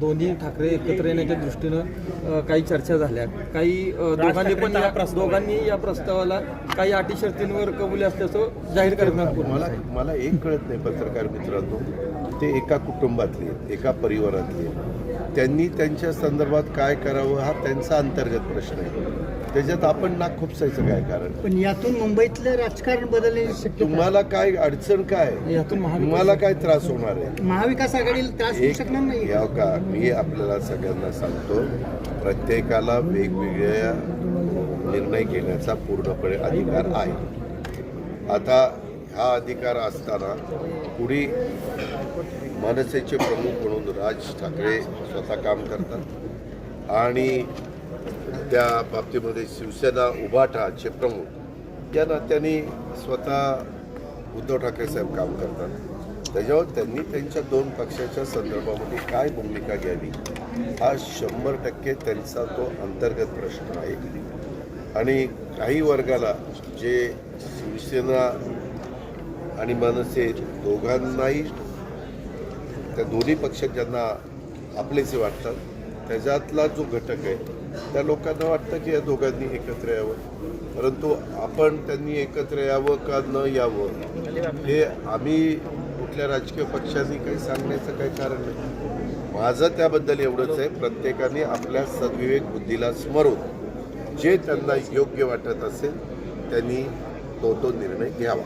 दोन्ही ठाकरे एकत्र येण्याच्या दृष्टीनं काही चर्चा झाल्या काही दोघांनी पण या दोघांनी या प्रस्तावाला काही अटी शर्तींवर कबुली असल्याचं जाहीर करण्यात मला मला एक कळत नाही पत्रकार मित्रांनो. ते एका कुटुंबातले एका परिवारातले. त्यांनी त्यांच्या संदर्भात काय करावं हा त्यांचा अंतर्गत प्रश्न आहे. त्याच्यात आपण नाक खुपसायचं काय कारण? पण यातून मुंबईतलं राजकारण बदलण्याची तुम्हाला काय अडचण काय? यातून तुम्हाला काय त्रास होणार आहे? महाविकास आघाडीला त्रास होऊ शकणार नाही. या का मी आपल्याला सगळ्यांना सांगतो प्रत्येकाला वेगवेगळ्या निर्णय घेण्याचा पूर्णपणे अधिकार आहे. आता हा अधिकार असताना पुढे मनसेचे प्रमुख म्हणून राज ठाकरे स्वतः काम करतात. आणि त्या बाबतीमध्ये शिवसेना उभाठाचे प्रमुख या नात्याने स्वतः उद्धव ठाकरे साहेब काम करतात. त्याच्यावर त्यांनी त्यांच्या दोन पक्षाच्या संदर्भामध्ये काय भूमिका घ्यावी हा शंभर टक्के त्यांचा तो अंतर्गत प्रश्न आहे. आणि काही वर्गाला जे शिवसेना आणि मनसे दोघांनाही त्या दोन्ही पक्ष ज्यांना आपलेसे वाटतात त्याच्यातला जो घटक आहे त्या लोकांना वाटतं की या दोघांनी एकत्र यावं. परंतु आपण त्यांनी एकत्र यावं का न यावं हे आम्ही कुठल्या राजकीय पक्षांनी काही सांगण्याचं काही कारण नाही. माझं त्याबद्दल एवढंच आहे प्रत्येकाने आपल्या सद्विवेक बुद्धीला स्मरून जे त्यांना योग्य वाटत असेल त्यांनी तो तो निर्णय घ्यावा.